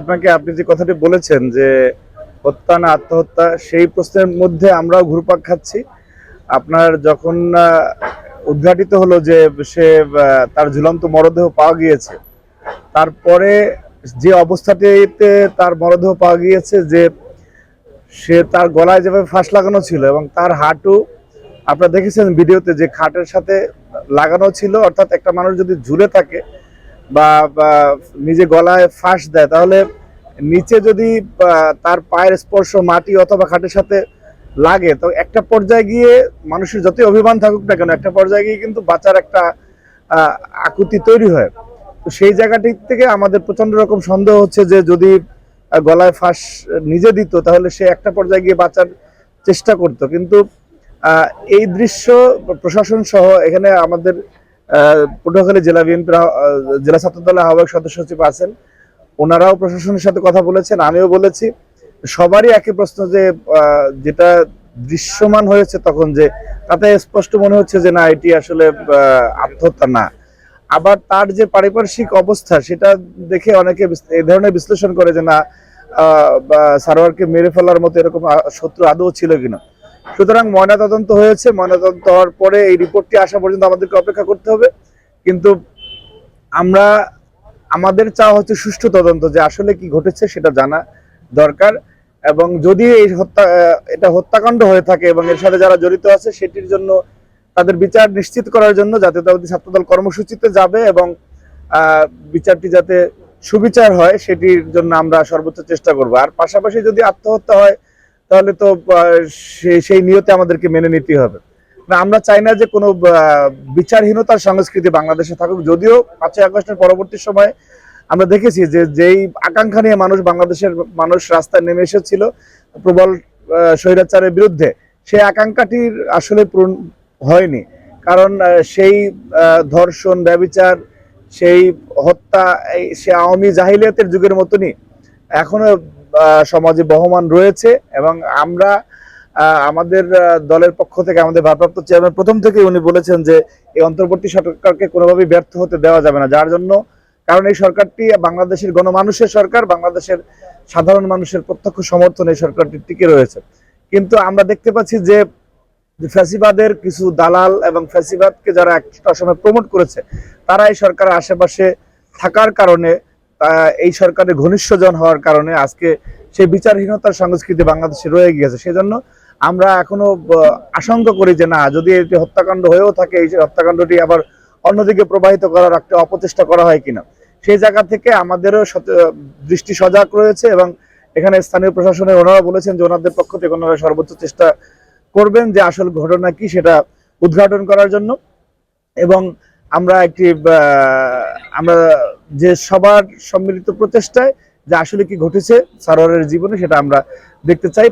আপনাকে আপনি যে কথাটি বলেছেন যে হত্যা না আত্মহত্যা, সেই প্রশ্নের মধ্যে আমরাও ঘুরপাক খাচ্ছি। আপনার যখন উদ্ঘাটিত হলো যে সে তার ঝুলন্ত মরদেহ পাওয়া গিয়েছে, তারপরে যে অবস্থাটিতে তার মরদেহ পাওয়া গিয়েছে যে সে তার গলায় যেভাবে ফাঁস লাগানো ছিল এবং তার হাঁটু, আপনারা দেখেছেন ভিডিওতে যে খাটের সাথে লাগানো ছিল, অর্থাৎ একটা মানুষ যদি ঝুলে থাকে বা নিজে গলায় ফাঁস দেয়, তাহলে নিচে যদি তার পায়ের স্পর্শ মাটি অথবা খাটের সাথে লাগে, তো একটা পর্যায়ে গিয়ে মানুষের যতই অভিমান থাকুক না কেন, একটা পর্যায়ে গিয়ে কিন্তু বাঁচার একটা আকুতি তৈরি হয়। তো সেই জায়গাটি থেকে আমাদের প্রচণ্ড রকম সন্দেহ হচ্ছে যে যদি গলায় ফাঁস নিজে দিত, তাহলে সে একটা পর্যায়ে গিয়ে বাঁচার চেষ্টা করত। কিন্তু এই দৃশ্য প্রশাসন সহ এখানে আমাদের পটুয়াখালী জেলা বিএনপির জেলা ছাত্র আহ্বায়ক সদস্য সচিব আছেন ওনারাও প্রশাসনের সাথে কথা বলেছেন, আমিও বলেছি। সবারই একই প্রশ্ন যে যেটা দৃশ্যমান হয়েছে তখন যে, তাতে স্পষ্ট মনে হচ্ছে যে না, এটি আসলে আত্মহত্যা না। আবার তার যে পারিপার্শ্বিক অবস্থা, সেটা দেখে অনেকে এই ধরনের বিশ্লেষণ করে যে না সারোয়ারকে মেরে ফেলার মতো এরকম শত্রু আদৌ ছিল কিনা। সুতরাং ময়নাতদন্ত হয়েছে, ময়নাতদন্ত হওয়ার পরে এই রিপোর্টটি আসা পর্যন্ত আমাদেরকে অপেক্ষা করতে হবে। কিন্তু আমরা, আমাদের চাওয়া হচ্ছে সুষ্ঠু তদন্ত যে আসলে কি ঘটেছে সেটা জানা দরকার এবং যদি এই হত্যা এটা হত্যাকাণ্ড হয়ে থাকে এবং এর সাথে যারা জড়িত আছে সেটির জন্য তাদের বিচার নিশ্চিত করার জন্য জাতীয়তাবাদী ছাত্রদল কর্মসূচিতে যাবে এবং বিচারটি যাতে সুবিচার হয় সেটির জন্য আমরা সর্বোচ্চ চেষ্টা করব। আর পাশাপাশি যদি আত্মহত্যা হয় তাহলে তো সেই নিয়তে আমাদেরকে মেনে নিতে হবে। না, আমরা চাই না যে কোনো বিচারহীনতার সংস্কৃতি বাংলাদেশে থাকুক। যদিও পাঁচই আগস্টের পরবর্তী সময়ে আমরা দেখেছি যে, যেই আকাঙ্ক্ষা নিয়ে মানুষ বাংলাদেশের মানুষ রাস্তায় নেমে এসেছিল প্রবল স্বৈরাচারের বিরুদ্ধে সেই আকাঙ্ক্ষাটির আসলে পূরণ হয়নি। কারণ সেই ধর্ষণ, ব্যবিচার, সেই হত্যা সে আওয়ামী জাহিলিয়াতের যুগের মতনই, এখনও সমাজে বহমান রয়েছে এবং আমরা আমাদের দলের পক্ষ থেকে আমাদের ভারপ্রাপ্ত চেয়ারম্যান প্রথম থেকে উনি বলেছেন যে এই অন্তর্বর্তী সরকারকে কোনোভাবেই ব্যর্থ হতে দেওয়া যাবে না। যার জন্য, কারণ এই সরকারটি বাংলাদেশের গণমানুষের সরকার, বাংলাদেশের সাধারণ মানুষের প্রত্যক্ষ সমর্থন এই সরকারটি টিকে রয়েছে। কিন্তু আমরা দেখতে পাচ্ছি যে ফ্যাসিবাদের কিছু দালাল এবং ফ্যাসিবাদকে যারা একটা সময় প্রমোট করেছে, তারা এই সরকারের আশেপাশে থাকার কারণে এই সরকারের ঘনিষ্ঠজন হওয়ার কারণে আজকে সেই বিচারহীনতার সংস্কৃতি বাংলাদেশে রয়ে গিয়েছে। সেজন্য আমরা এখনও আশঙ্কা করি যে না, যদি এটি হত্যাকাণ্ড হয়েও থাকে, এই হত্যাকাণ্ডটি আবার অন্যদিকে প্রবাহিত করার একটা অপচেষ্টা করা হয় কিনা, সেই জায়গা থেকে আমাদেরও দৃষ্টি সজাগ রয়েছে এবং এখানে স্থানীয় প্রশাসনের ওনারা বলেছেন যে ওনাদের পক্ষ থেকে ওনারা সর্বোচ্চ চেষ্টা করবেন যে আসল ঘটনা কি সেটা উদ্ঘাটন করার জন্য এবং আমরা একটি আমরা যে সবার সম্মিলিত প্রচেষ্টায় যে আসলে কি ঘটেছে সারোয়ারের জীবনে সেটা আমরা দেখতে চাই।